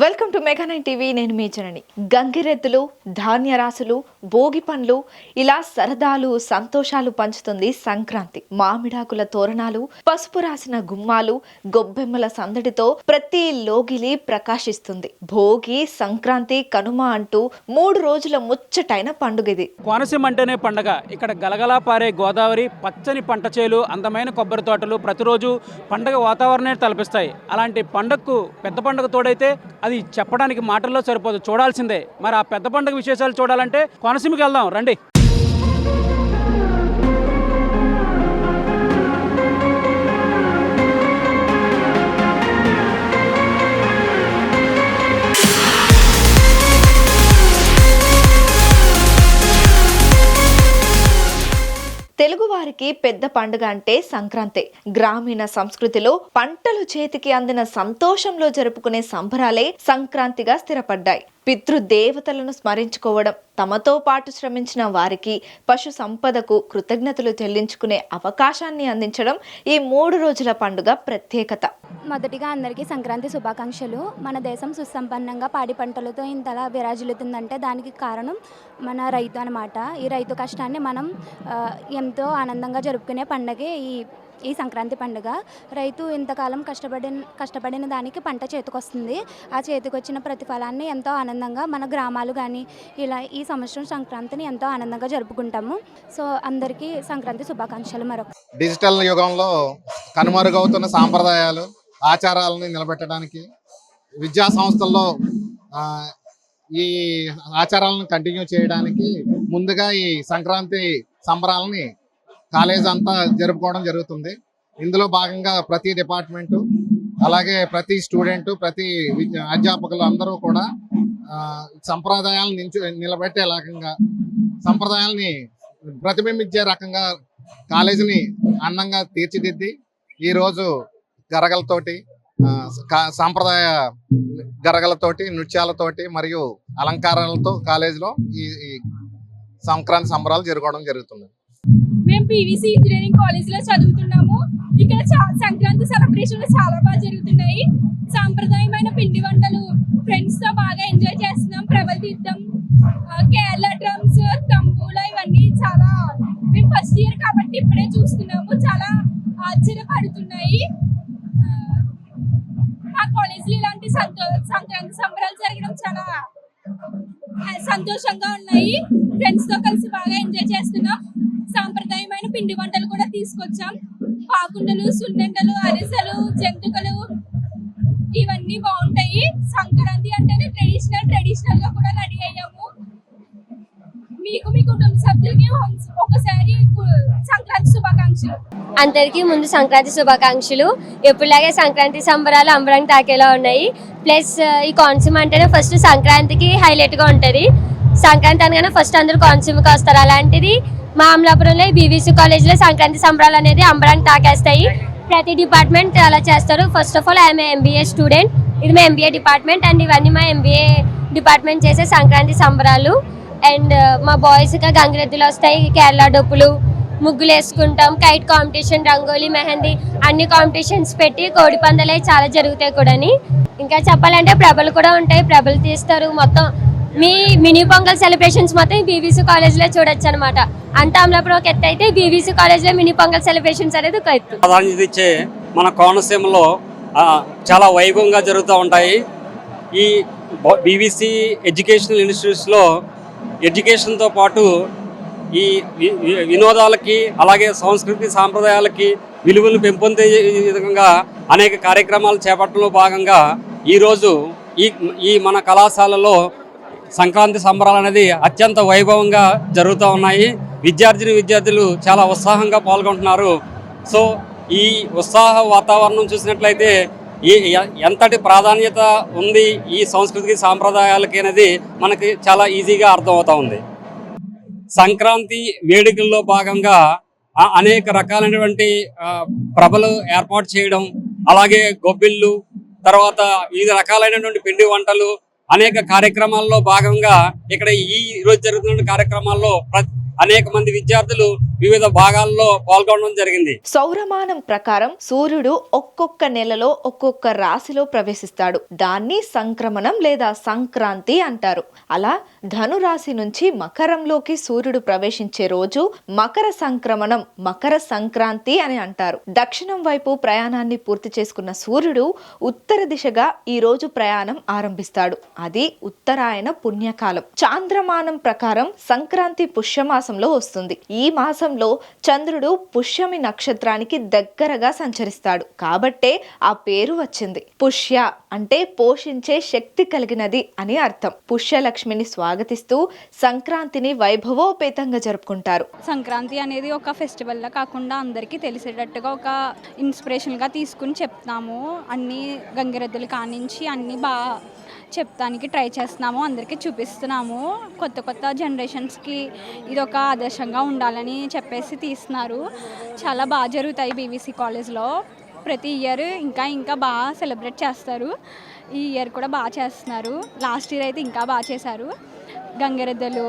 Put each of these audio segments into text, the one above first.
Welcome to Mega Nine TV నేను మీ జనని. గంగిరెద్దులు ధాన్యరాశులు భోగి పండ్లు ఇలా సరదాలు సంతోషాలు పంచుతుంది సంక్రాంతి. మామిడాకుల తోరణాలు పసుపు రాసిన గుమ్మాలు గొబ్బెమ్మల సందడితో ప్రతి లోగిలి ప్రకాశిస్తుంది. భోగి సంక్రాంతి కనుమ అంటూ మూడు రోజుల ముచ్చటైన పండుగ ఇది. కోనసీమ అంటేనే పండగ. ఇక్కడ గలగలా పారే గోదావరి పచ్చని పంట చేలు అందమైన కొబ్బరి తోటలు ప్రతిరోజు పండగ వాతావరణాన్ని తలపిస్తాయి. అలాంటి పండగకు పెద్ద పండగ తోడైతే అది చెప్పడానికి మాటల్లో సరిపోదు. చూడాల్సిందే. మరి ఆ పెద్ద పండగ విశేషాలు చూడాలంటే కోనసీమకి వెళ్దాం. రండి. తెలుగువారికి పెద్ద పండుగ అంటే సంక్రాంతి. గ్రామీణ సంస్కృతిలో పంటలు చేతికి అందిన సంతోషంలో జరుపుకునే సంబరాలే సంక్రాంతిగా స్థిరపడ్డాయి. పితృదేవతలను స్మరించుకోవడం తమతో పాటు శ్రమించిన వారికి పశు సంపదకు కృతజ్ఞతలు చెల్లించుకునే అవకాశాన్ని అందించడం ఈ మూడు రోజుల పండుగ ప్రత్యేకత. మొదటిగా అందరికీ సంక్రాంతి శుభాకాంక్షలు. మన దేశం సుసంపన్నంగా పాడి పంటలతో ఇంతలా విరాజిల్లుతుందంటే దానికి కారణం మన రైతు అనమాట ఈ రైతు కష్టాన్ని మనం ఎంతో ఆనందంగా జరుపుకునే పండగే ఈ ఈ సంక్రాంతి పండుగ. రైతు ఇంతకాలం కష్టపడిన కష్టపడిన దానికి పంట చేతికొస్తుంది. ఆ చేతికొచ్చిన ప్రతిఫలాన్ని ఎంతో ఆనందంగా మన గ్రామాలు కానీ ఇలా ఈ సంవత్సరం సంక్రాంతిని ఎంతో ఆనందంగా జరుపుకుంటాము. సో అందరికీ సంక్రాంతి శుభాకాంక్షలు మరొక డిజిటల్ యుగంలో కనుమరుగవుతున్న సాంప్రదాయాలు ఆచారాలను నిలబెట్టడానికి విద్యా సంస్థల్లో ఈ ఆచారాలను కంటిన్యూ చేయడానికి ముందుగా ఈ సంక్రాంతి సంబరాలని కాలేజ్ అంతా జరుపుకోవడం జరుగుతుంది. ఇందులో భాగంగా ప్రతి డిపార్ట్మెంటు అలాగే ప్రతి స్టూడెంట్ ప్రతి అధ్యాపకులు అందరూ కూడా సంప్రదాయాలను నించు నిలబెట్టే రకంగా సంప్రదాయాల్ని ప్రతిబింబించే రకంగా కాలేజీని అందంగా తీర్చిదిద్ది. ఈరోజు గరగలతోటి సాంప్రదాయ గరగలతోటి నృత్యాలతోటి మరియు అలంకారాలతో కాలేజీలో ఈ సంక్రాంతి సంబరాలు జరుపుకోవడం జరుగుతుంది. మేము పీవీసీ ఇంజనీరింగ్ కాలేజ్లో చదువుతున్నాము. ఇక్కడ చా- సంక్రాంతి సెలబ్రేషన్లు చాలా బాగా జరుగుతున్నాయి. సాంప్రదాయమైన పిండి వంటలు ఫ్రెండ్స్తో బాగా ఎంజాయ్ చేస్తున్నాం. ప్రబల తీర్థం కేరళ డ్రమ్స్ తంబూలు ఇవన్నీ చాలా మేము ఫస్ట్ ఇయర్ కాబట్టి ఇప్పుడే చూస్తున్నాము. చాలా ఆశ్చర్యపడుతున్నాయి. మా కాలేజీలో ఇలాంటి సంతో సంక్రాంతి సంబరాలు జరగడం చాలా. సంతోషంగా ఉన్నాయి. ఫ్రెండ్స్తో కలిసి బాగా ఎంజాయ్ చేస్తున్నాం. సాంప్రదాయమైన పిండి వంటలు కూడా తీసుకొచ్చాం. పాకుండలు సున్నెండలు అరిసెలు జంతుకలు ఇవన్నీ బాగుంటాయి. సంక్రాంతి అంటేనే ట్రెడిషనల్ ట్రెడిషనల్గా కూడా రెడీ అయ్యాము. మీకు మీ కుటుంబ సభ్యులకి ఒకసారి సంక్రాంతి శుభాకాంక్షలు అందరికీ ముందు సంక్రాంతి శుభాకాంక్షలు. ఎప్పుడులాగే సంక్రాంతి సంబరాలు అంబరం తాకేలా ఉన్నాయి. ప్లస్ ఈ కోనసీమ అంటేనే ఫస్ట్ సంక్రాంతికి హైలైట్గా ఉంటుంది. సంక్రాంతి అనగానే ఫస్ట్ అందరూ కోనసీమకి వస్తారు. అలాంటిది మా అమలాపురంలో బీవీసీ కాలేజ్లో సంక్రాంతి సంబరాలు అనేది అంబరాన్ని తాకేస్తాయి. ప్రతి డిపార్ట్మెంట్ అలా చేస్తారు. First of all I'm MBA student ఇది మా ఎంబీఏ డిపార్ట్మెంట్ అండ్ ఇవన్నీ మా ఎంబీఏ డిపార్ట్మెంట్ చేసే సంక్రాంతి సంబరాలు. అండ్ uh, మా బాయ్స్గా గంగిరెద్దులు వస్తాయి కేరళ డొప్పులు ముగ్గులు వేసుకుంటాం కైట్ కాంపిటీషన్ రంగోలీ మెహందీ అన్ని కాంపిటీషన్స్ పెట్టి కోడి పందాలు చాలా జరుగుతాయి కూడాని. ఇంకా చెప్పాలంటే ప్రభలు కూడా ఉంటాయి ప్రభలు తీస్తారు. మొత్తం మీ మినీ పొంగల్ సెలబ్రేషన్స్ మొత్తం బీవీసీ కాలేజ్లో చూడొచ్చు అనమాట అంత అమలాపురం ఒక ఎత్తు అయితే బీవీసీ కాలేజ్లో మినీ పొంగల్ సెలబ్రేషన్స్ అనేది ఒక ఎత్తు. ప్రాధాన్యత ఇచ్చే మన కోనసీమలో చాలా వైభవంగా జరుగుతూ ఉంటాయి. ఈ బీవీసీ ఎడ్యుకేషనల్ ఇన్స్టిట్యూట్స్లో ఎడ్యుకేషన్తో పాటు ఈ వినోదాలకి అలాగే సంస్కృతి సాంప్రదాయాలకి విలువలు పెంపొందే విధంగా అనేక కార్యక్రమాలు చేపట్టడంలో భాగంగా ఈరోజు ఈ ఈ మన కళాశాలలో సంక్రాంతి సంబరాలు అనేది అత్యంత వైభవంగా జరుగుతూ ఉన్నాయి. విద్యార్థిని విద్యార్థులు చాలా ఉత్సాహంగా పాల్గొంటున్నారు. సో ఈ ఉత్సాహ వాతావరణం చూసినట్లయితే ఈ ఎంతటి ప్రాధాన్యత ఉంది ఈ సంస్కృతికి సాంప్రదాయాలకి అనేది మనకి చాలా ఈజీగా అర్థమవుతా ఉంది. సంక్రాంతి వేడుకల్లో భాగంగా ఆ అనేక రకాలైనటువంటి ప్రభలు ఏర్పాటు చేయడం అలాగే గొబ్బిళ్ళు తర్వాత వివిధ రకాలైనటువంటి పిండి వంటలు అనేక కార్యక్రమాల్లో భాగంగా ఇక్కడ ఈ రోజు జరుగుతున్న కార్యక్రమాల్లో అనేక మంది విద్యార్థులు వివిధ భాగాల్లో పాల్గొనడం జరిగింది. సౌరమానం ప్రకారం సూర్యుడు ఒక్కొక్క నెలలో ఒక్కొక్క రాశిలో ప్రవేశిస్తాడు. దాన్ని సంక్రమణం లేదా సంక్రాంతి అంటారు. అలా ధను రాశి నుంచి మకరంలోకి సూర్యుడు ప్రవేశించే రోజు మకర సంక్రమణం మకర సంక్రాంతి అని అంటారు. దక్షిణం వైపు ప్రయాణాన్ని పూర్తి చేసుకున్న సూర్యుడు ఉత్తర దిశగా ఈ రోజు ప్రయాణం ఆరంభిస్తాడు. అది ఉత్తరాయణ పుణ్యకాలం. చాంద్రమానం ప్రకారం సంక్రాంతి పుష్యమాసంలో వస్తుంది. ఈ మాసం మాసంలో చంద్రుడు పుష్యమి నక్షత్రానికి దగ్గరగా సంచరిస్తాడు. కాబట్టే ఆ పేరు వచ్చింది. పుష్య అంటే పోషించే శక్తి కలిగినది అని అర్థం. పుష్యలక్ష్మిని స్వాగతిస్తూ సంక్రాంతిని వైభవోపేతంగా జరుపుకుంటారు. సంక్రాంతి అనేది ఒక ఫెస్టివల్లా కాకుండా అందరికీ తెలిసేటట్టుగా ఒక ఇన్స్పిరేషన్గా తీసుకుని చెప్తాము. అన్ని గంగిరెద్దులు కానించి అన్నీ బాగా చెప్తానికి ట్రై చేస్తున్నాము అందరికీ చూపిస్తున్నాము. కొత్త కొత్త జనరేషన్స్కి ఇది ఒక ఆదర్శంగా ఉండాలని చెప్పేసి తీస్తున్నారు. చాలా బాగా జరుగుతాయి బీవీసీ కాలేజ్లో. ప్రతి ఇయర్ ఇంకా ఇంకా బాగా సెలబ్రేట్ చేస్తారు. ఈ ఇయర్ కూడా బాగా చేస్తున్నారు. లాస్ట్ ఇయర్ అయితే ఇంకా బాగా చేశారు. గంగిరెద్దలు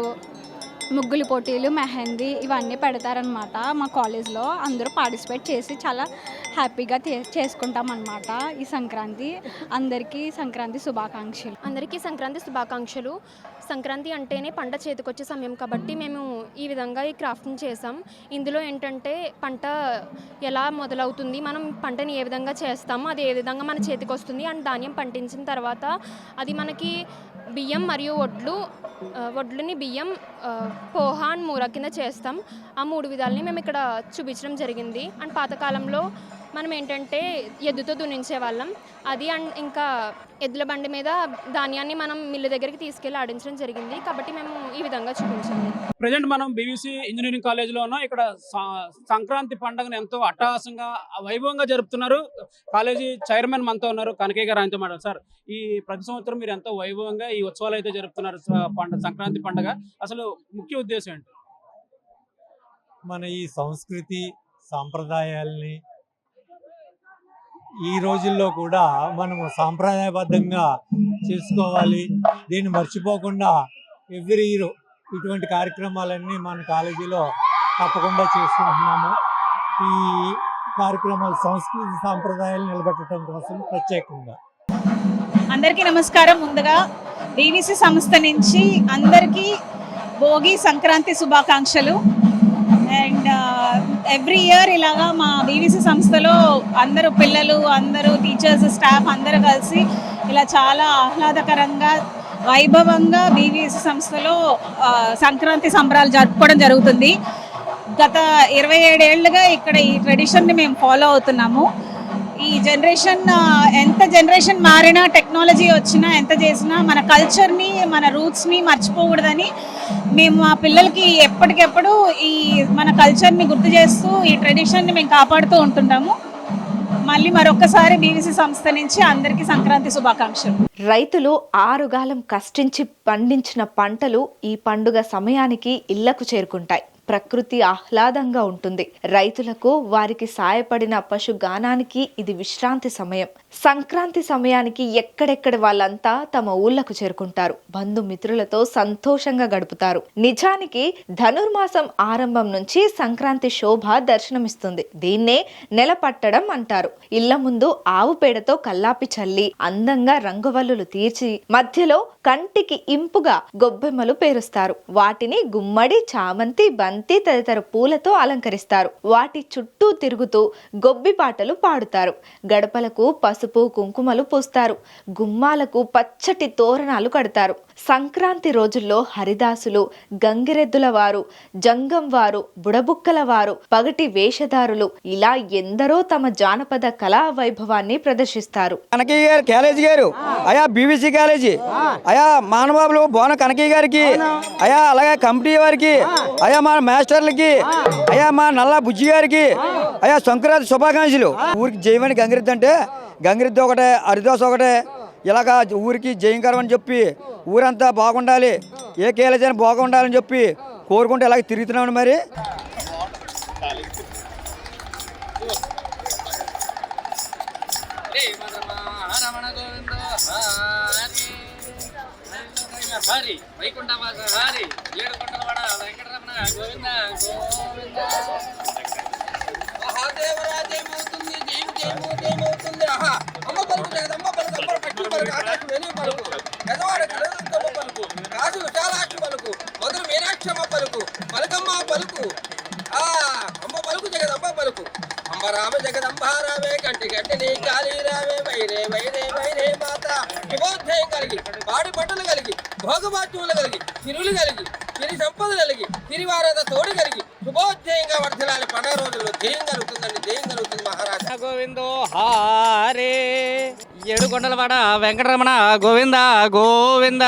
ముగ్గులు పోటీలు మెహందీ ఇవన్నీ పెడతారనమాట మా కాలేజ్లో. అందరూ పార్టిసిపేట్ చేసి చాలా హ్యాపీగా చేసుకుంటాం అనమాట ఈ సంక్రాంతి. అందరికీ సంక్రాంతి శుభాకాంక్షలు. అందరికీ సంక్రాంతి శుభాకాంక్షలు. సంక్రాంతి అంటేనే పంట చేతికొచ్చే సమయం కాబట్టి మేము ఈ విధంగా ఈ క్రాఫ్ట్ని చేసాం. ఇందులో ఏంటంటే పంట ఎలా మొదలవుతుంది మనం పంటని ఏ విధంగా చేస్తాము అది ఏ విధంగా మన చేతికి వస్తుంది అండ్ ధాన్యం పండించిన తర్వాత అది మనకి బియ్యం మరియు వడ్లు ఆ, వడ్లుని బియ్యం ఆ, పోహ అండ్ మూర కింద చేస్తాం. ఆ మూడు విధాలని మేము ఇక్కడ చూపించడం జరిగింది. అండ్ పాతకాలంలో మనం ఏంటంటే ఎద్దుతో దున్నించే వాళ్ళం. అది అండ్ ఇంకా ఎద్దుల బండి మీద ధాన్యాన్ని మనం మిల్లు దగ్గరికి తీసుకెళ్ళి ఆడించడం జరిగింది. కాబట్టి మేము ఈ విధంగా చూపించాము. ప్రజెంట్ మనం బీవీసీ ఇంజనీరింగ్ కాలేజీలో ఉన్నాం ఇక్కడ స- సంక్రాంతి పండుగను ఎంతో అట్టహాసంగా వైభవంగా జరుపుతున్నారు. కాలేజీ చైర్మన్ మనతో ఉన్నారు కనకయ్య గారు ఆయనతో సార్ ఈ ప్రతి సంవత్సరం మీరు ఎంతో వైభవంగా ఈ ఉత్సవాలు అయితే జరుపుతున్నారు స- పండ సంక్రాంతి పండుగ. అసలు ముఖ్య ఉద్దేశం ఏంటి? మన ఈ సంస్కృతి సాంప్రదాయాల్ని ఈ రోజుల్లో కూడా మనము సాంప్రదాయబద్ధంగా చేసుకోవాలి. దీన్ని మర్చిపోకుండా ఎవ్రీ ఇయర్ ఇటువంటి కార్యక్రమాలన్నీ మన కాలేజీలో తప్పకుండా చేసుకుంటున్నాము. ఈ కార్యక్రమాలు సంస్కృతి సాంప్రదాయాలు నిలబెట్టడం కోసం ప్రత్యేకంగా. అందరికీ నమస్కారం. ముందుగా బీవీసీ సంస్థ నుంచి అందరికీ భోగి సంక్రాంతి శుభాకాంక్షలు. అండ్ ఎవ్రీ ఇయర్ ఇలాగా మా బీవీసీ సంస్థలో అందరూ పిల్లలు అందరూ టీచర్స్ స్టాఫ్ అందరూ కలిసి ఇలా చాలా ఆహ్లాదకరంగా వైభవంగా బీవీసీ సంస్థలో సంక్రాంతి సంబరాలు జరుపుకోవడం జరుగుతుంది. గత ఇరవై ఏడేళ్ళుగా ఇక్కడ ఈ ట్రెడిషన్ని మేము ఫాలో అవుతున్నాము. ఈ జనరేషన్ ఎంత జనరేషన్ మారినా టెక్నాలజీ వచ్చినా ఎంత చేసినా మన కల్చర్ని మన రూట్స్ని మర్చిపోకూడదని మేము మా పిల్లలకి ఎప్పటికెప్పుడు ఈ మన కల్చర్ని గుర్తు చేస్తూ ఈ ట్రెడిషన్ని మేము కాపాడుతూ ఉంటుంటాము మళ్ళీ మరొకసారి బీవీసీ సంస్థ నుంచి అందరికీ సంక్రాంతి శుభాకాంక్షలు. రైతులు ఆరుగాలం కష్టించి పండించిన పంటలు ఈ పండుగ సమయానికి ఇళ్ళకు చేరుకుంటాయి. ప్రకృతి ఆహ్లాదంగా ఉంటుంది. రైతులకు వారికి సాయపడిన పశుగానానికి ఇది విశ్రాంతి సమయం. సంక్రాంతి సమయానికి ఎక్కడెక్కడ వాళ్ళంతా తమ ఊళ్ళకు చేరుకుంటారు. బంధుమిత్రులతో సంతోషంగా గడుపుతారు. నిజానికి ధనుర్మాసం ఆరంభం నుంచి సంక్రాంతి శోభ దర్శనమిస్తుంది. దీన్నే నెల పట్టడం అంటారు. ఇళ్ళ ముందు ఆవు పేడతో కల్లాపి చల్లి అందంగా రంగువల్లులు తీర్చి మధ్యలో కంటికి ఇంపుగా గొబ్బెమ్మలు పేరుస్తారు. వాటిని గుమ్మడి చామంతి బంతి తదితర పూలతో అలంకరిస్తారు. వాటి చుట్టూ తిరుగుతూ గొబ్బి పాటలు పాడుతారు. గడపలకు పసుపు కుంకుమలు పూస్తారు. గుమ్మాలకు పచ్చటి తోరణాలు కడతారు. సంక్రాంతి రోజుల్లో హరిదాసులు గంగిరెద్దుల వారు జంగం వారు బుడబుక్కల వారు పగటి వేషధారులు ఇలా ఎందరో తమ జానపద కళా వైభవాన్ని ప్రదర్శిస్తారు. కనకయ్య గారు కాలేజీ గారు. అయా బీబీసీ కాలేజీ. అయా మానబాబులు బోన కనకయ్య గారికి. అయా అలాగే కమిటీ వారికి. అయా మా మాస్టర్లకి అయా మా నల్ల బుజ్జి గారికి అయా సంక్రాంతి శుభాకాంక్షలు. ఊరికి జయమని గంగిరెద్దు అంటే గంగిరెద్దు ఒకటే హరిదాస్ ఒకటే ఇలాగా ఊరికి జయంకరం అని చెప్పి ఊరంతా బాగుండాలి ఏ కాలేజీ అయినా బాగుండాలని చెప్పి కోరుకుంటూ ఇలాగ తిరుగుతున్నామని మరి. హరి వైకుంఠవాస హరి ఏడు మహాదేవరాజేమవుతుంది జయం జయమవుతుంది ఆహా అమ్మ పలుకు జగదమ్మ పలుకు అమ్మ పట్టు పలుకు ఆకాశం వెలుగు పలుకు గజవాడ పలుకు విశాలాక్షి పలుకు మధుర పలుకు పలుకమ్మ పలుకు ఆ అమ్మ పలుకు జగదమ్మ పలుకు అమ్మ రామ జగదంబ రావే కంటి గంటి నీ కాళీ రామే వైరే వైరే వైరే మాత కలిగి పాడి పట్టులు కలిగి భోగభాగ్యములు కలిగి తిరులు కలిగి తిరి సంపదలు కలిగి తిరివారద తోడు కలిగి శుభోధ్యయంగా వర్ధలాలి పండుగ రోజుల్లో. జయం కలుగుతుందండి జయం కలుగుతుంది మహారాజా. గోవిందో హారే. ఏడు కొండలవాడ వెంకటరమణ గోవింద గోవింద.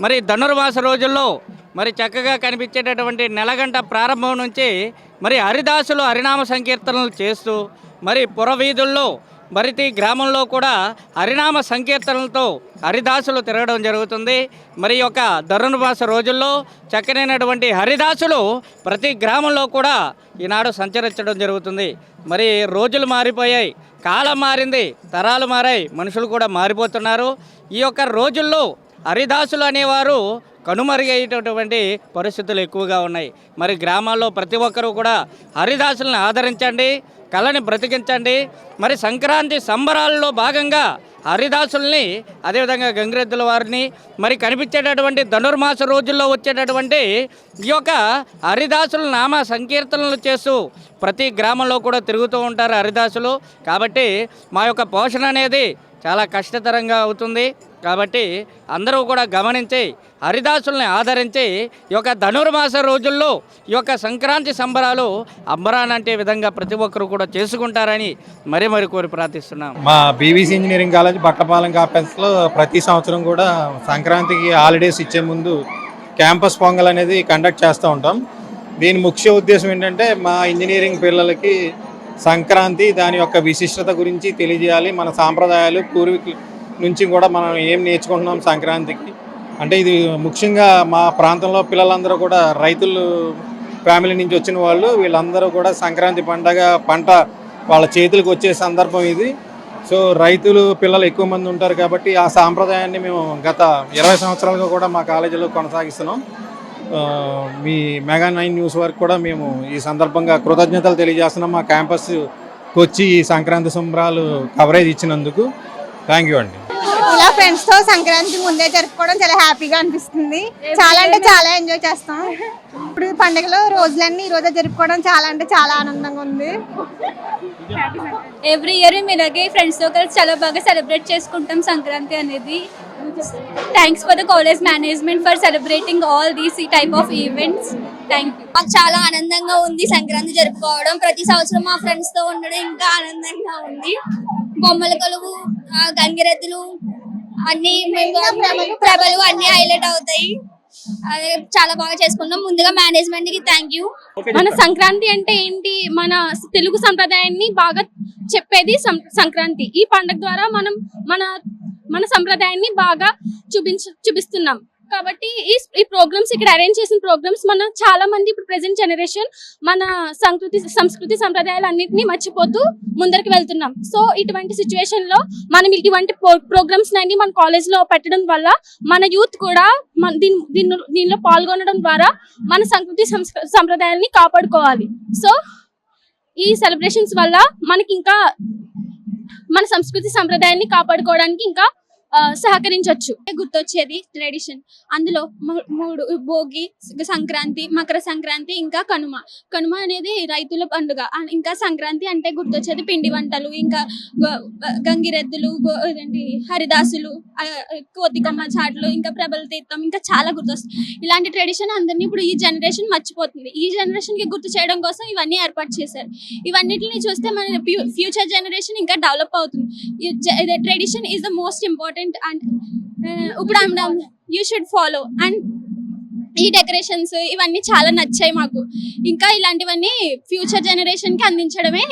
మరి ధనుర్మాస రోజుల్లో మరి చక్కగా కనిపించేటటువంటి నెలగంట ప్రారంభం నుంచి మరి హరిదాసులు హరినామ సంకీర్తనలు చేస్తూ మరి పురవీధుల్లో మరితి గ్రామంలో కూడా హరినామ సంకీర్తనలతో హరిదాసులు తిరగడం జరుగుతుంది. మరి యొక్క ధనుర్మాస రోజుల్లో చక్కనైనటువంటి హరిదాసులు ప్రతి గ్రామంలో కూడా ఈనాడు సంచరించడం జరుగుతుంది. మరి రోజులు మారిపోయాయి. కాలం మారింది. తరాలు మారాయి. మనుషులు కూడా మారిపోతున్నారు. ఈ యొక్క రోజుల్లో హరిదాసులు అనేవారు కనుమరుగయ్యేటటువంటి పరిస్థితులు ఎక్కువగా ఉన్నాయి. మరి గ్రామాల్లో ప్రతి ఒక్కరూ కూడా హరిదాసులను ఆదరించండి కళని బ్రతికించండి. మరి సంక్రాంతి సంబరాల్లో భాగంగా హరిదాసుల్ని అదేవిధంగా గంగిరెద్దుల వారిని మరి కనిపించేటటువంటి ధనుర్మాస రోజుల్లో వచ్చేటటువంటి ఈ యొక్క హరిదాసుల నామ సంకీర్తనలు చేస్తూ ప్రతి గ్రామంలో కూడా తిరుగుతూ ఉంటారు హరిదాసులు. కాబట్టి మా యొక్క పోషణ అనేది చాలా కష్టతరంగా అవుతుంది. కాబట్టి అందరూ కూడా గమనించి హరిదాసుల్ని ఆదరించి ఈ యొక్క ధనుర్మాస రోజుల్లో ఈ యొక్క సంక్రాంతి సంబరాలు అంబరానంటే విధంగా ప్రతి ఒక్కరు కూడా చేసుకుంటారని మరీ మరి కోరి ప్రార్థిస్తున్నాం. మా బీవీసీ ఇంజనీరింగ్ కాలేజ్ బట్టపాలెం కాంపస్లో ప్రతి సంవత్సరం కూడా సంక్రాంతికి హాలిడేస్ ఇచ్చే ముందు క్యాంపస్ పొంగల్ అనేది కండక్ట్ చేస్తూ ఉంటాం. దీని ముఖ్య ఉద్దేశం ఏంటంటే మా ఇంజనీరింగ్ పిల్లలకి సంక్రాంతి దాని యొక్క విశిష్టత గురించి తెలియజేయాలి. మన సాంప్రదాయాలు పూర్వీకుల నుంచి కూడా మనం ఏం నేర్చుకుంటున్నాం సంక్రాంతికి? అంటే ఇది ముఖ్యంగా మా ప్రాంతంలో పిల్లలందరూ కూడా రైతులు ఫ్యామిలీ నుంచి వచ్చిన వాళ్ళు వీళ్ళందరూ కూడా సంక్రాంతి పండగ పంట వాళ్ళ చేతులకు వచ్చే సందర్భం ఇది. సో రైతులు పిల్లలు ఎక్కువ మంది ఉంటారు కాబట్టి ఆ సాంప్రదాయాన్ని మేము గత ఇరవై సంవత్సరాలుగా కూడా మా కాలేజీలో కొనసాగిస్తున్నాం. మీ మెగా నైన్ న్యూస్ వరకు కూడా మేము ఈ సందర్భంగా కృతజ్ఞతలు తెలియజేస్తున్నాం. మా క్యాంపస్కి వచ్చి ఈ సంక్రాంతి సంబరాలు కవరేజ్ ఇచ్చినందుకు. థ్యాంక్ యూ అండి. ఇలా ఫ్రెండ్స్తో సంక్రాంతి ముందే జరుపుకోవడం చాలా హ్యాపీగా అనిపిస్తుంది. చాలా అంటే చాలా ఎంజాయ్ చేస్తాం. ఇప్పుడు పండుగలో రోజులన్నీ ఈ రోజే జరుపుకోవడం చాలా అంటే చాలా ఆనందంగా ఉంది. ఎవ్రీ ఇయర్ మేము ఇలాగే ఫ్రెండ్స్తో కలిసి చాలా బాగా సెలబ్రేట్ చేసుకుంటాం సంక్రాంతి అనేది. Thanks for the college management for celebrating all these ఈ type of events thank you మాకు చాలా ఆనందంగా ఉంది సంక్రాంతి జరుపుకోవడం. ప్రతి సంవత్సరం మా ఫ్రెండ్స్తో ఉండడం ఇంకా ఆనందంగా ఉంది. బొమ్మల కొలువు గంగిరెద్దులు అన్ని ప్రభలు అన్ని హైలైట్ అవుతాయి. అదే చాలా బాగా చేసుకున్నాం. ముందుగా మేనేజ్మెంట్కి థ్యాంక్ యూ మన సంక్రాంతి అంటే ఏంటి? మన తెలుగు సంప్రదాయాన్ని బాగా చెప్పేది సం- సంక్రాంతి. ఈ పండుగ ద్వారా మనం మన మన సంప్రదాయాన్ని బాగా చూపించ చూపిస్తున్నాం. కాబట్టి ఈ ఈ ప్రోగ్రామ్స్ ఇక్కడ అరేంజ్ చేసిన ప్రోగ్రామ్స్ మన చాలా మంది ఇప్పుడు ప్రెసెంట్ జనరేషన్ మన సంస్కృతి సంస్కృతి సంప్రదాయాలు అన్నింటినీ మర్చిపోతూ ముందరికి వెళ్తున్నాం. సో ఇటువంటి సిచ్యువేషన్లో మనం ఇటువంటి ప్రోగ్రామ్స్ అన్ని మన కాలేజ్లో పెట్టడం వల్ల మన యూత్ కూడా మన దీని దీనిలో దీనిలో పాల్గొనడం ద్వారా మన సంస్కృతి సంస్క- కాపాడుకోవాలి. సో ఈ సెలబ్రేషన్స్ వల్ల మనకి ఇంకా మన సంస్కృతి సంప్రదాయాన్ని కాపాడుకోవడానికి ఇంకా సహకరించవచ్చు గుర్తొచ్చేది ట్రెడిషన్ అందులో మూడు భోగి సంక్రాంతి మకర సంక్రాంతి ఇంకా కనుమ. కనుమ అనేది రైతుల పండుగ. ఇంకా సంక్రాంతి అంటే గుర్తొచ్చేది పిండి వంటలు ఇంకా గంగిరెద్దులు ఏంటి హరిదాసులు కోతికమ్మ చాట్లు ఇంకా ప్రబల తీర్థం ఇంకా చాలా గుర్తొస్తాయి. ఇలాంటి ట్రెడిషన్ అందరినీ ఇప్పుడు ఈ జనరేషన్ మర్చిపోతుంది. ఈ జనరేషన్కి గుర్తు చేయడం కోసం ఇవన్నీ ఏర్పాటు చేశారు. ఇవన్నిటిని చూస్తే మన ఫ్యూచర్ జనరేషన్ ఇంకా డెవలప్ అవుతుంది. Tradition is the most important and uh, ఇప్పుడు యూ షుడ్ ఫాలో అండ్ ఈ డెకరేషన్స్ ఇవన్నీ చాలా నచ్చాయి మాకు. ఇంకా ఇలాంటివన్నీ ఫ్యూచర్ జనరేషన్కి అందించడమే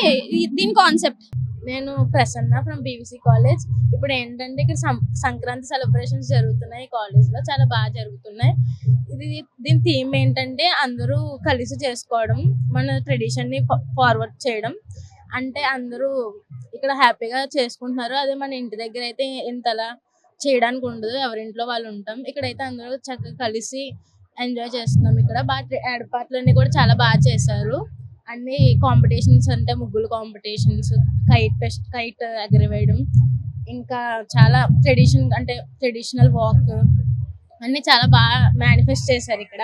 దీని కాన్సెప్ట్ నేను ప్రసన్న ఫ్రమ్ బీవీసీ కాలేజ్ ఇప్పుడు ఏంటంటే ఇక్కడ సం- సంక్రాంతి సెలబ్రేషన్స్ జరుగుతున్నాయి కాలేజ్లో చాలా బాగా జరుగుతున్నాయి. ఇది దీని థీమ్ ఏంటంటే అందరూ కలిసి చేసుకోవడం మన ట్రెడిషన్ని ఫార్వర్డ్ చేయడం. అంటే అందరూ ఇక్కడ హ్యాపీగా చేసుకుంటున్నారు. అదే మన ఇంటి దగ్గర అయితే ఇంతలా చేయడానికి ఉండదు. ఎవరింట్లో వాళ్ళు ఉంటాం. ఇక్కడైతే అందరూ చక్కగా కలిసి ఎంజాయ్ చేస్తున్నాం ఇక్కడ. బాగా ఏర్పాట్లన్నీ కూడా చాలా బాగా చేశారు. అన్ని కాంపిటీషన్స్ అంటే ముగ్గులు కాంపిటీషన్స్ కైట్ ఫెస్ట్ కైట్ ఎగరవేయడం ఇంకా చాలా ట్రెడిషన్ అంటే ట్రెడిషనల్ వాక్ అన్ని చాలా బాగా మేనిఫెస్ట్ చేశారు ఇక్కడ.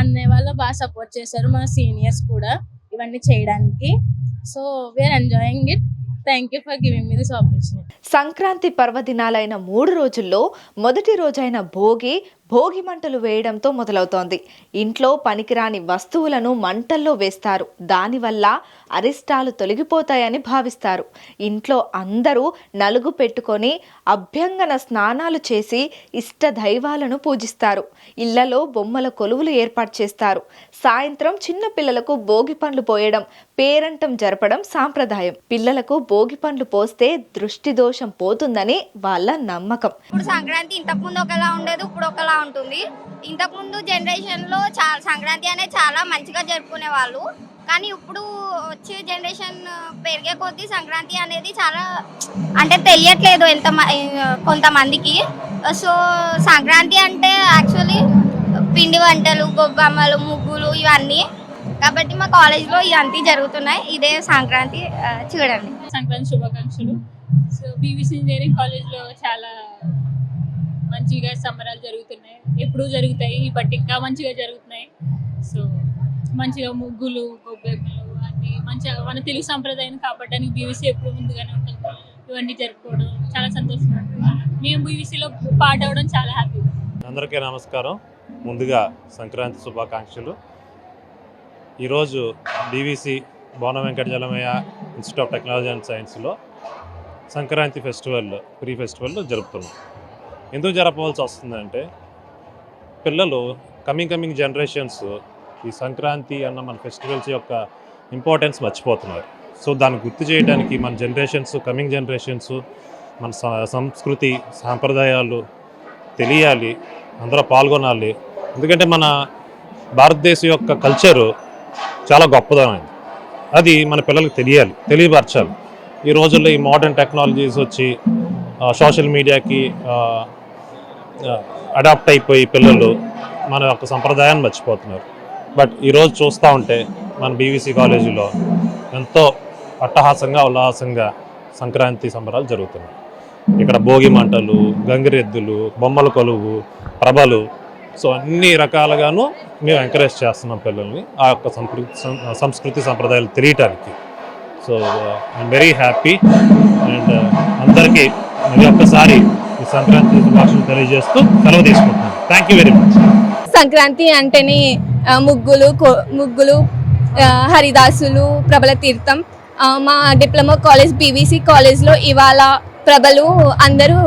అన్నయ్య వాళ్ళు బాగా సపోర్ట్ చేశారు మా సీనియర్స్ కూడా. ఇవన్నీ చేయడానికి. So we are enjoying it thank you for giving me this opportunity Sankranti పర్వదినాలైన మూడు రోజుల్లో మొదటి రోజైన భోగి భోగి మంటలు వేయడంతో మొదలవుతోంది. ఇంట్లో పనికిరాని వస్తువులను మంటల్లో వేస్తారు. దానివల్ల అరిష్టాలు తొలగిపోతాయని భావిస్తారు. ఇంట్లో అందరూ నలుగు పెట్టుకొని అభ్యంగన స్నానాలు చేసి ఇష్ట దైవాలను పూజిస్తారు. ఇళ్ళలో బొమ్మల కొలువులు ఏర్పాటు చేస్తారు. సాయంత్రం చిన్న పిల్లలకు భోగి పండ్లు పోయడం పేరంటం జరపడం సాంప్రదాయం. పిల్లలకు భోగి పండ్లు పోస్తే దృష్టి దోషం పోతుందని వాళ్ళ నమ్మకం. ఇప్పుడు సంక్రాంతి ఇంతకుముందు ఒకలా ఉండేది ఇప్పుడు ఒకలా ఉంటుంది. ఇంతకుముందు జనరేషన్లో చాలా సంక్రాంతి అనేది చాలా మంచిగా జరుపుకునే వాళ్ళు. కానీ ఇప్పుడు వచ్చే జనరేషన్ పెరిగే కొద్దీ సంక్రాంతి అనేది చాలా అంటే తెలియట్లేదు ఎంత మ- కొంతమందికి. సో సంక్రాంతి అంటే యాక్చువల్లీ పిండి వంటలు గొబ్బమ్మలు ముగ్గులు ఇవన్నీ. కాబట్టి మా కాలేజ్లో ఇవన్నీ జరుగుతున్నాయి. ఇదే సంక్రాంతి చూడండి. సంక్రాంతి శుభాకాంక్షలు. సో బీవీసీ ఇంజనీరింగ్ కాలేజ్లో చాలా మంచిగా సంబరాలు జరుగుతున్నాయి. ఎప్పుడూ జరుగుతాయి బట్ ఇంకా మంచిగా జరుగుతున్నాయి. సో మంచిగా ముగ్గులు గొబ్బెమ్మలు అన్ని మంచిగా మన తెలుగు సంప్రదాయాన్ని కాపాడడానికి బీవీసీ ఎప్పుడు ముందుగానే ఉంటుంది. ఇవన్నీ జరుపుకోవడం చాలా సంతోషంగా మేము బీవీసీలో పాట అవడం చాలా హ్యాపీ అందరికీ నమస్కారం. ముందుగా సంక్రాంతి శుభాకాంక్షలు. ఈరోజు BVC Bona Venkatachalamayya institute of technology and సైన్స్లో సంక్రాంతి ఫెస్టివల్ ప్రీ ఫెస్టివల్ జరుపుతున్నాం. ఎందుకు జరపవలసి వస్తుందంటే పిల్లలు కమింగ్ కమింగ్ జనరేషన్స్ ఈ సంక్రాంతి అన్న మన ఫెస్టివల్స్ యొక్క ఇంపార్టెన్స్ మర్చిపోతున్నారు. సో దాన్ని గుర్తు చేయడానికి మన జనరేషన్స్ కమింగ్ జనరేషన్స్ మన సంస్కృతి సాంప్రదాయాలు తెలియాలి అందరూ పాల్గొనాలి. ఎందుకంటే మన భారతదేశం యొక్క కల్చరు చాలా గొప్పదమైంది. అది మన పిల్లలకు తెలియాలి తెలియపరచాలి. ఈ రోజుల్లో ఈ మోడర్న్ టెక్నాలజీస్ వచ్చి సోషల్ మీడియాకి అడాప్ట్ అయిపోయి పిల్లలు మన యొక్క సంప్రదాయాన్ని మర్చిపోతున్నారు. బట్ ఈరోజు చూస్తూ ఉంటే మన బీవీసీ కాలేజీలో ఎంతో అట్టహాసంగా ఉల్లాసంగా సంక్రాంతి సంబరాలు జరుగుతున్నాయి. ఇక్కడ భోగి మంటలు గంగిరెద్దులు బొమ్మల కొలువు ప్రభలు సో అన్ని రకాలుగాను మేము ఎంకరేజ్ చేస్తున్నాం పిల్లల్ని ఆ యొక్క సంస్కృతి సంస్కృతి సంప్రదాయాలు తెలియటానికి. So I'm very happy and అందరికీ ఒక్కసారి ఈ సంక్రాంతి శుభాషలు తెలియజేస్తూ సెలవు తీసుకుంటున్నాను థ్యాంక్ వెరీ మచ్ సంక్రాంతి అంటేనే ముగ్గులు ముగ్గులు హరిదాసులు ప్రబల తీర్థం. మా డిప్లొమా కాలేజ్ బీవీసీ కాలేజ్లో ఇవాళ ప్రభలు అందరూ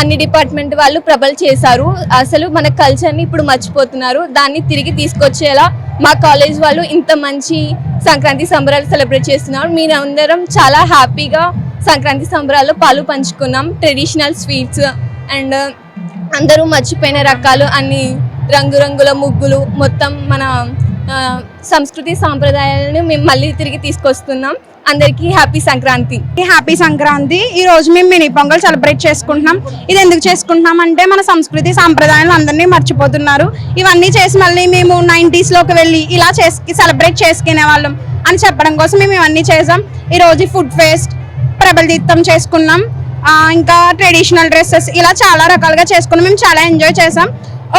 అన్ని డిపార్ట్మెంట్ వాళ్ళు ప్రభలు చేశారు. అసలు మన కల్చర్ని ఇప్పుడు మర్చిపోతున్నారు. దాన్ని తిరిగి తీసుకొచ్చేలా మా కాలేజ్ వాళ్ళు ఇంత మంచి సంక్రాంతి సంబరాలు సెలబ్రేట్ చేస్తున్నారు. మీరందరం చాలా హ్యాపీగా సంక్రాంతి సంబరాల్లో పాలు పంచుకున్నాం. ట్రెడిషనల్ స్వీట్స్ అండ్ అందరూ మర్చిపోయిన రకాలు అన్ని రంగురంగుల ముగ్గులు మొత్తం మన సంస్కృతి సాంప్రదాయాలను మేము మళ్ళీ తిరిగి తీసుకొస్తున్నాం. అందరికీ హ్యాపీ సంక్రాంతి. హ్యాపీ సంక్రాంతి. ఈ రోజు మేము మినీ పొంగల్ సెలబ్రేట్ చేసుకుంటున్నాం. ఇది ఎందుకు చేసుకుంటున్నాం అంటే మన సంస్కృతి సాంప్రదాయాలు అందరినీ మర్చిపోతున్నారు. ఇవన్నీ చేసి మళ్ళీ మేము నైంటీస్లోకి వెళ్ళి ఇలా చేసి సెలబ్రేట్ చేసుకునే వాళ్ళం అని చెప్పడం కోసం మేము ఇవన్నీ చేసాం. ఈ రోజు ఫుడ్ ఫెస్ట్ ప్రబలదీప్తం చేసుకున్నాం. ఇంకా ట్రెడిషనల్ డ్రెస్సెస్ ఇలా చాలా రకాలుగా చేసుకున్నాం. మేము చాలా ఎంజాయ్ చేసాం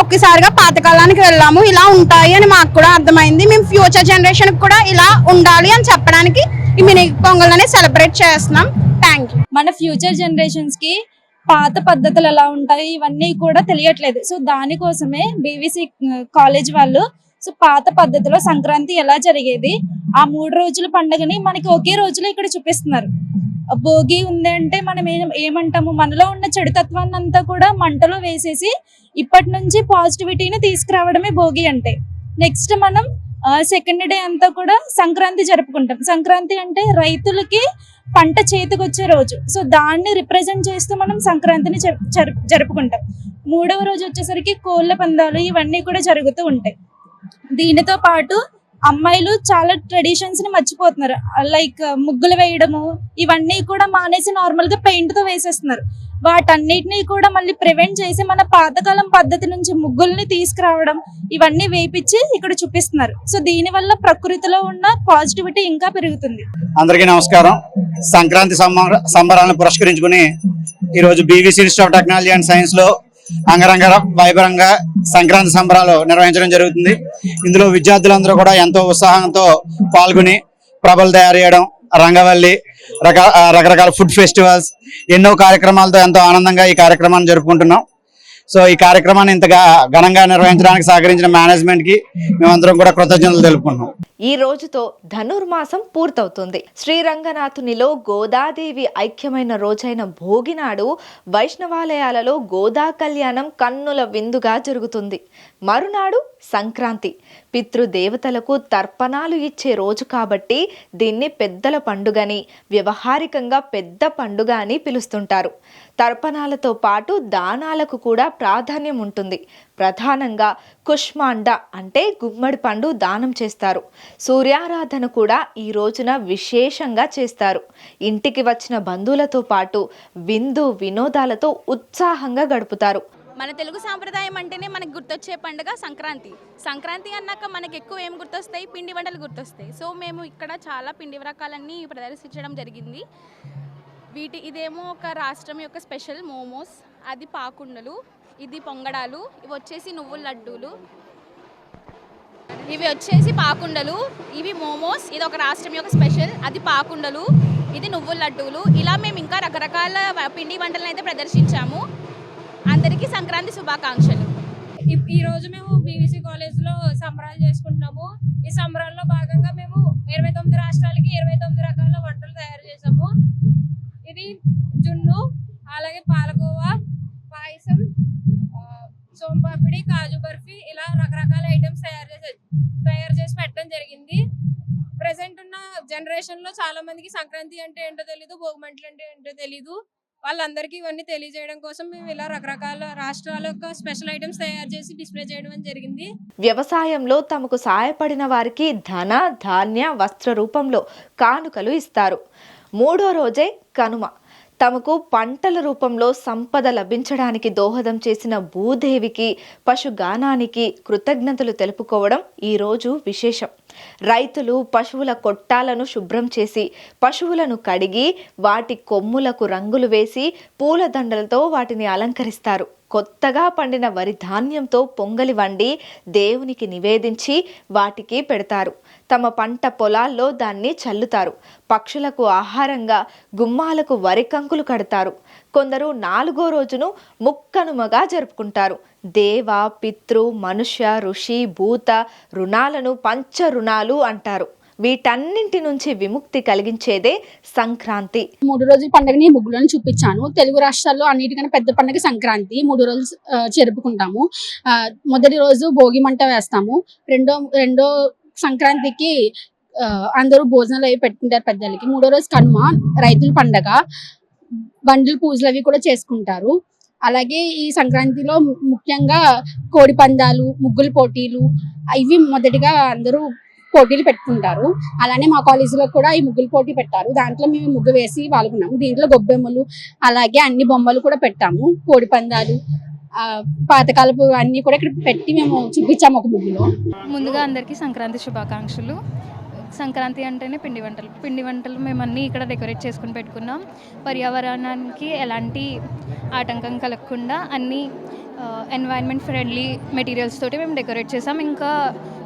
ఒక్కసారిగా పాతకాలానికి వెళ్ళాము. ఇలా ఉంటాయి అని మాకు కూడా అర్థమైంది. మేము ఫ్యూచర్ జనరేషన్ కూడా ఇలా ఉండాలి అని చెప్పడానికి ఈ మినీ పొంగల్ అనేది సెలబ్రేట్ చేస్తున్నాం. థ్యాంక్ యూ మన ఫ్యూచర్ జనరేషన్స్కి పాత పద్ధతులు ఎలా ఉంటాయి ఇవన్నీ కూడా తెలియట్లేదు. సో దానికోసమే బీవీసీ కాలేజ్ వాళ్ళు సో పాత పద్ధతిలో సంక్రాంతి ఎలా జరిగేది ఆ మూడు రోజుల పండుగని మనకి ఒకే రోజులో ఇక్కడ చూపిస్తున్నారు. భోగి ఉంది అంటే మనం ఏం ఏమంటాము? మనలో ఉన్న చెడుతత్వాన్ని అంతా కూడా మంటలో వేసేసి ఇప్పటి నుంచి పాజిటివిటీని తీసుకురావడమే భోగి అంటే. నెక్స్ట్ మనం సెకండ్ డే అంతా కూడా సంక్రాంతి జరుపుకుంటాం. సంక్రాంతి అంటే రైతులకి పంట చేతికొచ్చే రోజు. సో దాన్ని రిప్రజెంట్ చేస్తూ మనం సంక్రాంతిని జరుపుకుంటాం. మూడవ రోజు వచ్చేసరికి కోళ్ళ పందాలు ఇవన్నీ కూడా జరుగుతూ ఉంటాయి. దీనితో పాటు అమ్మాయిలు చాలా ట్రెడిషన్స్ని మర్చిపోతున్నారు. లైక్ ముగ్గులు వేయడము ఇవన్నీ కూడా మానేసి నార్మల్గా పెయింట్తో వేసేస్తున్నారు. వాటన్నిటిని కూడా మళ్ళీ ప్రివెంట్ చేసి మన పాతకాలం పద్ధతి నుంచి ముగ్గుల్ని తీసుకురావడం ఇవన్నీ వేపించి ఇక్కడ చూపిస్తున్నారు. సో దీని వల్ల ప్రకృతిలో ఉన్న పాజిటివిటీ ఇంకా పెరుగుతుంది. అందరికీ నమస్కారం. సంక్రాంతి సంబరాలను పురస్కరించుకుని ఈరోజు BVC institute of technology and సైన్స్లో అంగరంగ వైభవంగా సంక్రాంతి సంబరాలు నిర్వహించడం జరుగుతుంది. ఇందులో విద్యార్థులందరూ కూడా ఎంతో ఉత్సాహంతో పాల్గొని ప్రభలు తయారు చేయడం రంగవల్లి రక రకరకాల ఫుడ్ ఫెస్టివల్స్ ఎన్నో కార్యక్రమాలతో ఎంతో ఆనందంగా ఈ కార్యక్రమాన్ని జరుపుకుంటున్నాం. సో ఈ కార్యక్రమాన్ని ఇంతగా ఘనంగా నిర్వహించడానికి సహకరించిన మేనేజ్మెంట్కి మేమందరం కూడా కృతజ్ఞతలు తెలుపుకుంటున్నాం. ఈ రోజుతో ధనుర్మాసం పూర్తవుతుంది. శ్రీరంగనాథునిలో గోదాదేవి ఐక్యమైన రోజైన భోగి నాడు వైష్ణవాలయాలలో గోదా కళ్యాణం కన్నుల విందుగా జరుగుతుంది. మరునాడు సంక్రాంతి. పితృదేవతలకు తర్పణాలు ఇచ్చే రోజు కాబట్టి దీన్ని పెద్దల పండుగని వ్యవహారికంగా పెద్ద పండుగ అని పిలుస్తుంటారు. తర్పణాలతో పాటు దానాలకు కూడా ప్రాధాన్యం ఉంటుంది. ప్రధానంగా కుష్మాండ అంటే గుమ్మడి పండు దానం చేస్తారు. సూర్యారాధన కూడా ఈ రోజున విశేషంగా చేస్తారు. ఇంటికి వచ్చిన బంధువులతో పాటు విందు వినోదాలతో ఉత్సాహంగా గడుపుతారు. మన తెలుగు సాంప్రదాయం అంటేనే మనకు గుర్తొచ్చే పండుగ సంక్రాంతి. సంక్రాంతి అన్నాక మనకు ఎక్కువ ఏం గుర్తొస్తాయి? పిండి వంటలు గుర్తొస్తాయి. సో మేము ఇక్కడ చాలా పిండి రకాలన్నీ ప్రదర్శించడం జరిగింది. వీటి ఇదేమో ఒక రాష్ట్రం యొక్క స్పెషల్ మోమోస్. అది పాకుండలు ఇది పొంగడాలు ఇవి వచ్చేసి నువ్వుల లడ్డూలు. ఇవి వచ్చేసి పాకుండలు ఇవి మోమోస్. ఇది ఒక రాష్ట్రం యొక్క స్పెషల్ అది పాకుండలు ఇది నువ్వుల లడ్డూలు. ఇలా మేము ఇంకా రకరకాల పిండి వంటలను అయితే ప్రదర్శించాము. అందరికీ సంక్రాంతి శుభాకాంక్షలు. ఈ రోజు మేము బీవీసీ కాలేజ్లో సంబరాలు చేసుకుంటున్నాము. ఈ సంబరాల్లో భాగంగా మేము ఇరవై తొమ్మిది రాష్ట్రాలకి ఇరవై తొమ్మిది రకాల వంటలు తయారు చేసాము జున్ను అలాగే పాలకోవా పాయసం సోంపాపిడి కాజు బర్ఫీ ఇలా రకరకాల ఐటమ్స్ తయారు చేసే తయారు చేసి పెట్టడం జరిగింది. ప్రజెంట్ ఉన్న జనరేషన్లో చాలా మందికి సంక్రాంతి అంటే ఏంటో తెలీదు భోగిమంటలు అంటే ఏంటో తెలీదు. వాళ్ళందరికీ ఇవన్నీ తెలియజేయడం కోసం మేము ఇలా రకరకాల రాష్ట్రాల యొక్క స్పెషల్ ఐటమ్స్ తయారు చేసి డిస్ప్లే చేయడం అని జరిగింది. వ్యవసాయంలో తమకు సాయపడిన వారికి ధన ధాన్య వస్త్ర రూపంలో కానుకలు ఇస్తారు. మూడో రోజే కనుమ. తమకు పంటల రూపంలో సంపద లభించడానికి దోహదం చేసిన భూదేవికి పశుగానానికి కృతజ్ఞతలు తెలుపుకోవడం ఈ రోజు విశేషం. రైతులు పశువుల కొట్టాలను శుభ్రం చేసి పశువులను కడిగి వాటి కొమ్ములకు రంగులు వేసి పూలదండలతో వాటిని అలంకరిస్తారు. కొత్తగా పండిన వరి ధాన్యంతో పొంగలి వండి దేవునికి నివేదించి వాటికి పెడతారు. తమ పంట పొలాల్లో దాన్ని చల్లుతారు. పక్షులకు ఆహారంగా గుమ్మాలకు వరి కంకులు కడతారు. కొందరు నాలుగో రోజును ముక్కనుమగా జరుపుకుంటారు. దేవ పితృ మనుష్య ఋషి భూత రుణాలను పంచ రుణాలు అంటారు. వీటన్నింటి నుంచి విముక్తి కలిగించేదే సంక్రాంతి. మూడు రోజుల పండుగని ముగ్గులను చూపించాను. తెలుగు రాష్ట్రాల్లో అన్నిటికన్నా పెద్ద పండుగ సంక్రాంతి. మూడు రోజులు జరుపుకుంటాము. మొదటి రోజు భోగి మంట వేస్తాము. రెండో రెండో సంక్రాంతికి అందరూ భోజనాలు అవి పెట్టుకుంటారు పెద్దలకి. మూడో రోజు కనుమ రైతుల పండగ బండ్లు పూజలు అవి కూడా చేసుకుంటారు. అలాగే ఈ సంక్రాంతిలో ముఖ్యంగా కోడి పందాలు ముగ్గుల పోటీలు ఇవి మొదటిగా అందరూ పోటీలు పెట్టుకుంటారు. అలానే మా కాలేజీలో కూడా ఈ ముగ్గులు పోటీ పెట్టారు. దాంట్లో మేము ముగ్గు వేసి పాల్గొన్నాము. దీంట్లో గొబ్బెమ్మలు అలాగే అన్ని బొమ్మలు కూడా పెట్టాము. కోడి పందాలు పాతకాలపు అన్ని కూడా ఇక్కడ పెట్టి మేము చూపించాము ఒక ముగ్గులో. ముందుగా అందరికీ సంక్రాంతి శుభాకాంక్షలు. సంక్రాంతి అంటేనే పిండి వంటలు. పిండి వంటలు మేము అన్నీ ఇక్కడ డెకరేట్ చేసుకుని పెట్టుకున్నాం. పర్యావరణానికి ఎలాంటి ఆటంకం కలగకుండా అన్ని ఎన్వైరన్మెంట్ ఫ్రెండ్లీ మెటీరియల్స్ తోటి మేము డెకరేట్ చేసాం. ఇంకా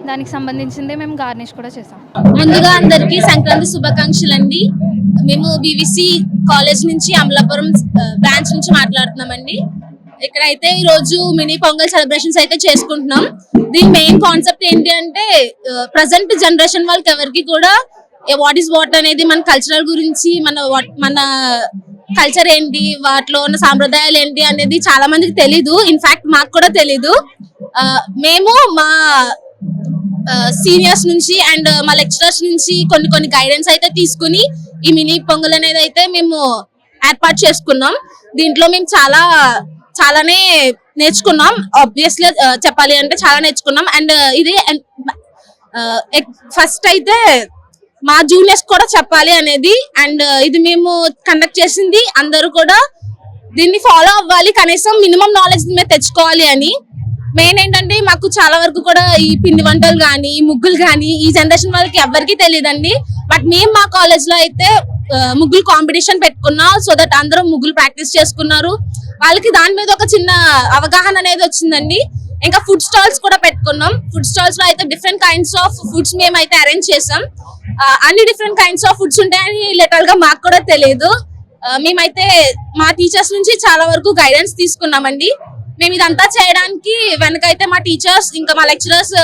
దానికి సంబంధించిందే మేము గార్నిష్ కూడా చేసాం. ముందుగా అందరికీ సంక్రాంతి శుభాకాంక్షలు అండి మేము బీవీసీ కాలేజ్ నుంచి అమలాపురం బ్రాంచ్ నుంచి మాట్లాడుతున్నామండి. ఇక్కడ అయితే ఈ రోజు మినీ పొంగల్ సెలబ్రేషన్స్ అయితే చేసుకుంటున్నాం. దీని మెయిన్ కాన్సెప్ట్ ఏంటి అంటే ప్రజెంట్ జనరేషన్ వాళ్ళకి ఎవరికి కూడా వాట్ ఈస్ వాట్ అనేది మన కల్చరల్ గురించి మన మన కల్చర్ ఏంటి వాటిలో ఉన్న సాంప్రదాయాలు ఏంటి అనేది చాలా మందికి తెలీదు. ఇన్ఫాక్ట్ మాకు కూడా తెలీదు. మేము మా సీనియర్స్ నుంచి అండ్ మా లెక్చరర్స్ నుంచి కొన్ని కొన్ని గైడెన్స్ అయితే తీసుకుని ఈ మినీ పొంగల్ అనేది అయితే మేము ఏర్పాటు చేసుకున్నాం. దీంట్లో మేము చాలా చాలానే నేర్చుకున్నాం. ఆబ్వియస్లీ చెప్పాలి అంటే చాలా నేర్చుకున్నాం. అండ్ ఇది ఫస్ట్ అయితే మా జూనియర్స్ కూడా చెప్పాలి అనేది. అండ్ ఇది మేము కండక్ట్ చేసింది. అందరూ కూడా దీన్ని ఫాలో అవ్వాలి. కనీసం మినిమం నాలెడ్జ్ మీద తెచ్చుకోవాలి అని. మెయిన్ ఏంటంటే మాకు చాలా వరకు కూడా ఈ పిండి వంటలు కానీ ఈ ముగ్గులు కానీ ఈ జనరేషన్ వాళ్ళకి ఎవరికి తెలియదండి. బట్ మేము మా కాలేజ్లో అయితే ముగ్గులు కాంపిటీషన్ పెట్టుకున్నాం. సో దట్ అందరూ ముగ్గులు ప్రాక్టీస్ చేసుకున్నారు. వాళ్ళకి దాని మీద ఒక చిన్న అవగాహన అనేది వచ్చిందండి. ఇంకా ఫుడ్ స్టాల్స్ కూడా పెట్టుకున్నాం. ఫుడ్ స్టాల్స్లో అయితే డిఫరెంట్ కైండ్స్ ఆఫ్ ఫుడ్స్ మేము అయితే అరేంజ్ చేసాం అన్ని డిఫరెంట్ కైండ్స్ ఆఫ్ ఫుడ్స్ ఉంటాయని లిటరల్గా మాకు కూడా తెలియదు. మేమైతే మా టీచర్స్ నుంచి చాలా వరకు గైడెన్స్ తీసుకున్నామండి. మేము ఇదంతా చేయడానికి వెనకైతే మా టీచర్స్ ఇంకా మా లెక్చరర్స్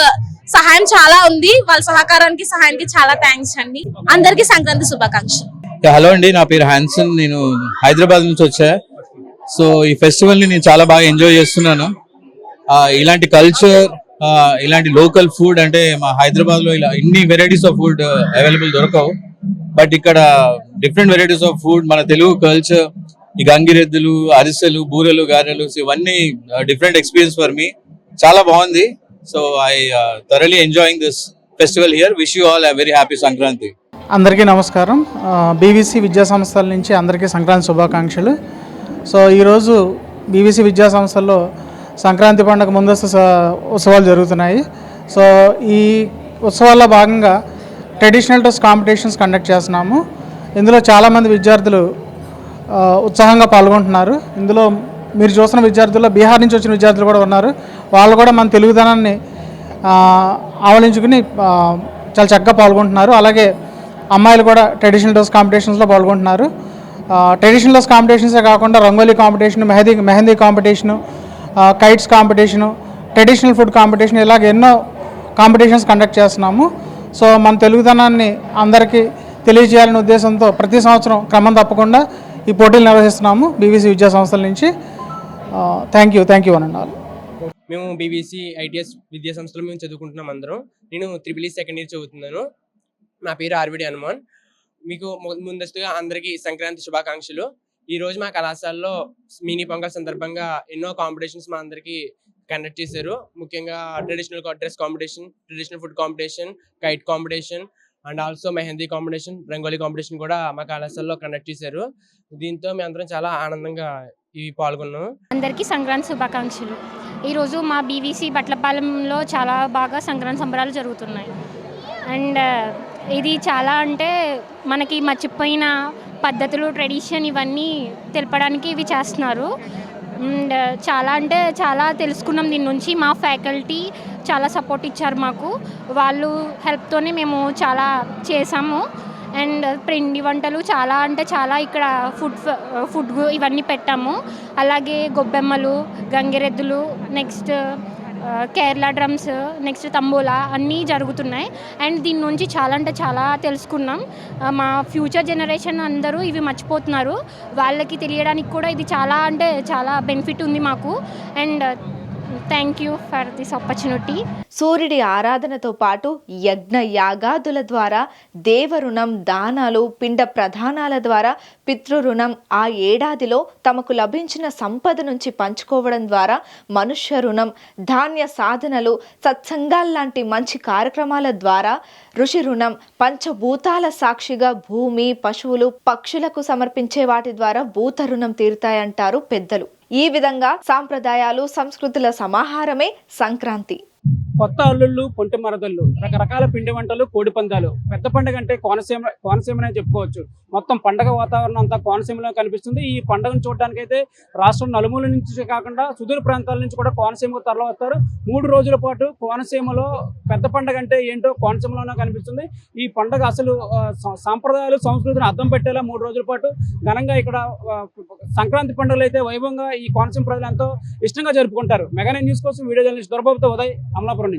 సహాయం చాలా ఉంది. వాళ్ళ సహకారానికి సహాయానికి చాలా థ్యాంక్స్ అండి. అందరికీ సంక్రాంతి శుభాకాంక్షలు. హలో అండి. నా పేరు హాన్సన్ నేను హైదరాబాద్ నుంచి వచ్చా. సో ఈ ఫెస్టివల్ని నేను చాలా బాగా ఎంజాయ్ చేస్తున్నాను. ఇలాంటి కల్చర్ ఇలాంటి లోకల్ ఫుడ్ అంటే మా హైదరాబాద్లో ఇలా ఇన్ని వెరైటీస్ ఆఫ్ ఫుడ్ అవైలబుల్ దొరకవు. బట్ ఇక్కడ డిఫరెంట్ వెరైటీస్ ఆఫ్ ఫుడ్ మన తెలుగు కల్చర్ ఈ గంగిరెద్దులు అరిసెలు బూరెలు గారెలు ఇవన్నీ డిఫరెంట్ ఎక్స్పీరియన్స్ ఫర్ మీ చాలా బాగుంది. So I thoroughly enjoying this festival here wish you all very happy Sankranti అందరికీ నమస్కారం. బీవీసీ విద్యా సంస్థల నుంచి అందరికీ సంక్రాంతి శుభాకాంక్షలు. సో ఈరోజు బీవీసీ విద్యా సంస్థల్లో సంక్రాంతి పండుగ ముందస్తు ఉత్సవాలు జరుగుతున్నాయి. సో ఈ ఉత్సవాల్లో భాగంగా ట్రెడిషనల్ డ్రెస్ కాంపిటీషన్స్ కండక్ట్ చేస్తున్నాము. ఇందులో చాలామంది విద్యార్థులు ఉత్సాహంగా పాల్గొంటున్నారు. ఇందులో మీరు చూస్తున్న విద్యార్థుల్లో బీహార్ నుంచి వచ్చిన విద్యార్థులు కూడా ఉన్నారు. వాళ్ళు కూడా మన తెలుగుదనాన్ని ఆవలించుకుని చాలా చక్కగా పాల్గొంటున్నారు. అలాగే అమ్మాయిలు కూడా ట్రెడిషనల్ డ్రెస్ కాంపిటీషన్స్లో పాల్గొంటున్నారు. ట్రెడిషనల్స్ కాంపిటీషన్సే కాకుండా rangoli competition mehndi mehndi competition kites competition traditional food competition ఇలాగ ఎన్నో కాంపిటీషన్స్ కండక్ట్ చేస్తున్నాము. సో మన తెలుగుదనాన్ని అందరికీ తెలియజేయాలనే ఉద్దేశంతో ప్రతి సంవత్సరం క్రమం తప్పకుండా ఈ పోటీలు నిర్వహిస్తున్నాము బీవీసీ విద్యా సంస్థల నుంచి. థ్యాంక్ యూ థ్యాంక్ యూ అని మేము బీబీసీ ఐటీఎస్ విద్యా సంస్థలో మేము చదువుకుంటున్నాం అందరం. నేను త్రిబుల్ ఈ సెకండ్ ఇయర్ చదువుతున్నాను. నా పేరు ఆర్విడి హనుమాన్. మీకు ముందస్తుగా అందరికీ సంక్రాంతి శుభాకాంక్షలు. ఈ రోజు మా కళాశాలలో మినీ పొంగల్ సందర్భంగా ఎన్నో కాంపిటీషన్స్ మా అందరికీ కండక్ట్ చేశారు. ముఖ్యంగా traditional dress competition traditional food competition kite competition and also mehndi competition rangoli competition కూడా మా కళాశాలలో కండక్ట్ చేశారు. దీంతో మేము అందరం చాలా ఆనందంగా ఇవి పాల్గొన్నాం. అందరికీ సంక్రాంతి శుభాకాంక్షలు. ఈరోజు మా బీవీసీ బట్లపాలెంలో చాలా బాగా సంక్రాంతి సంబరాలు జరుగుతున్నాయి. అండ్ ఇది చాలా అంటే మనకి మర్చిపోయిన పద్ధతులు ట్రెడిషన్ ఇవన్నీ తెలపడానికి ఇవి చేస్తున్నారు. అండ్ చాలా అంటే చాలా తెలుసుకున్నాం దీని నుంచి. మా ఫ్యాకల్టీ చాలా సపోర్ట్ ఇచ్చారు మాకు. వాళ్ళు హెల్ప్తోనే మేము చాలా చేసాము అండ్ పిండి వంటలు చాలా అంటే చాలా ఇక్కడ ఫుడ్ ఫుడ్ ఇవన్నీ పెట్టాము. అలాగే గొబ్బెమ్మలు గంగిరెద్దులు next Kerala drums next tambola అన్నీ జరుగుతున్నాయి. అండ్ దీని నుంచి చాలా అంటే చాలా తెలుసుకున్నాం. మా ఫ్యూచర్ జనరేషన్ అందరూ ఇవి మర్చిపోతున్నారు. వాళ్ళకి తెలియడానికి కూడా ఇది చాలా అంటే చాలా బెనిఫిట్ ఉంది మాకు. And thank you for this opportunity సూర్యుడి ఆరాధనతో పాటు యజ్ఞ యాగాదుల ద్వారా దేవరుణం దానాలు పిండ ప్రధానాల ద్వారా పితృరుణం ఆ ఏడాదిలో తమకు లభించిన సంపద నుంచి పంచుకోవడం ద్వారా మనుష్య రుణం ధాన్య సాధనలు సత్సంగాల్లాంటి మంచి కార్యక్రమాల ద్వారా ఋషి రుణం పంచభూతాల సాక్షిగా భూమి పశువులు పక్షులకు సమర్పించే వాటి ద్వారా భూత రుణం తీరుతాయంటారు పెద్దలు. ఈ విధంగా సాంప్రదాయాలు సంస్కృతుల సమాహారమే సంక్రాంతి. కొత్త అల్లుళ్ళు పొంటి మరదళ్ళు రకరకాల పిండి వంటలు కోడి పందాలు. పెద్ద పండుగ అంటే కోనసీమ కోనసీమనే చెప్పుకోవచ్చు. మొత్తం పండగ వాతావరణం అంతా కోనసీమలో కనిపిస్తుంది. ఈ పండుగను చూడడానికి అయితే రాష్ట్రం నలుమూల నుంచి కాకుండా సుదూర ప్రాంతాల నుంచి కూడా కోనసీమకు తరలివస్తారు మూడు రోజుల పాటు కోనసీమలో పెద్ద పండుగ అంటే ఏంటో కోనసీమలోనే కనిపిస్తుంది. ఈ పండుగ అసలు సాంప్రదాయాలు సంస్కృతిని అర్థం పెట్టేలా మూడు రోజుల పాటు ఘనంగా ఇక్కడ సంక్రాంతి పండుగలు అయితే వైభవంగా ఈ కోనసీమ ప్రజలు ఎంతో ఇష్టంగా జరుపుకుంటారు. మెగానే న్యూస్ కోసం వీడియో జర్నలిస్ట్ దొరబాబుతో ఉదయ్ అమలాపురం నుంచి